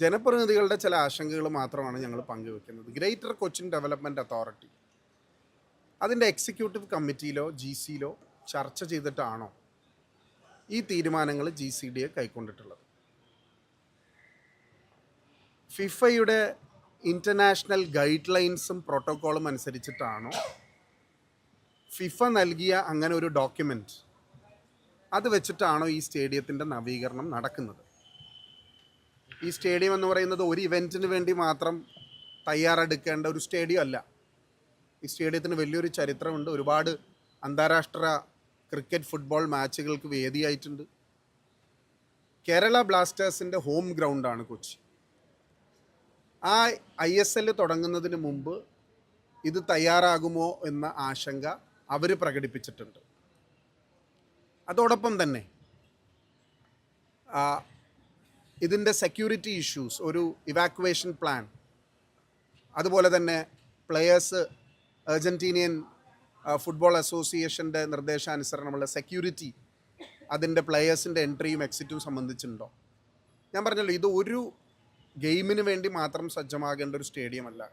ജനപ്രതിനിധികളുടെ ചില ആശങ്കകൾ മാത്രമാണ് ഞങ്ങൾ പങ്കുവെക്കുന്നത്. ഗ്രേറ്റർ കൊച്ചിൻ ഡെവലപ്മെന്റ് അതോറിറ്റി അതിന്റെ എക്സിക്യൂട്ടീവ് കമ്മിറ്റിയിലോ ജി സിയിലോ ചർച്ച ചെയ്തിട്ടാണോ ഈ തീരുമാനങ്ങൾ ജി സി ഡി എ കൈക്കൊണ്ടിട്ടുള്ളത്. ഫിഫയുടെ ഇന്റർനാഷണൽ ഗൈഡ് ലൈൻസും പ്രോട്ടോക്കോളും അനുസരിച്ചിട്ടാണോ ഫിഫ നൽകിയ അങ്ങനെ ഒരു ഡോക്യുമെന്റ് അത് വെച്ചിട്ടാണോ ഈ സ്റ്റേഡിയത്തിന്റെ നവീകരണം നടക്കുന്നത്? ഈ സ്റ്റേഡിയം എന്ന് പറയുന്നത് ഒരു ഇവന്റിന് വേണ്ടി മാത്രം തയ്യാറെടുക്കേണ്ട ഒരു സ്റ്റേഡിയം അല്ല. ഈ സ്റ്റേഡിയത്തിന് വലിയൊരു ചരിത്രമുണ്ട്. ഒരുപാട് അന്താരാഷ്ട്ര ക്രിക്കറ്റ് ഫുട്ബോൾ മാച്ചുകൾക്ക് വേദിയായിട്ടുണ്ട്. കേരള ബ്ലാസ്റ്റേഴ്സിന്റെ ഹോം ഗ്രൗണ്ടാണ് കൊച്ചി. ആ ഐ എസ് എൽ തുടങ്ങുന്നതിന് മുമ്പ് ഇത് തയ്യാറാകുമോ എന്ന ആശങ്ക അവർ പ്രകടിപ്പിച്ചിട്ടുണ്ട്. അതോടൊപ്പം തന്നെ ഇതിന്റെ സെക്യൂരിറ്റി ഇഷ്യൂസ് ഒരു ഇവാക്വേഷൻ പ്ലാൻ അതുപോലെ തന്നെ പ്ലെയേഴ്സ് അർജന്റീനിയൻ ഫുട്ബോൾ അസോസിയേഷന്റെ നിർദ്ദേശാനുസരണമുള്ള സെക്യൂരിറ്റി അതിന്റെ പ്ലെയേഴ്സിന്റെ എൻട്രിയും എക്സിറ്റും സംബന്ധിച്ചിട്ടുണ്ടോ? ഞാൻ പറഞ്ഞല്ലോ ഇത് ഒരു ഗെയിമിന് വേണ്ടി മാത്രം സജ്ജമാകേണ്ട ഒരു സ്റ്റേഡിയം അല്ല.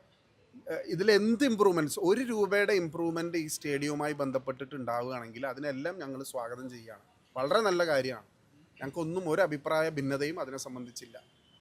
ഇതിൽ എന്ത് ഇമ്പ്രൂവ്മെന്റ്സ് ഒരു രൂപയുടെ ഇമ്പ്രൂവ്മെന്റ് ഈ സ്റ്റേഡിയവുമായി ബന്ധപ്പെട്ടിട്ട് ഉണ്ടാവുകയാണെങ്കിൽ അതിനെല്ലാം ഞങ്ങൾ സ്വാഗതം ചെയ്യുകയാണ്. വളരെ നല്ല കാര്യമാണ്. ഞങ്ങൾക്കൊന്നും ഒരു അഭിപ്രായ ഭിന്നതയും അതിനെ സംബന്ധിച്ചില്ല.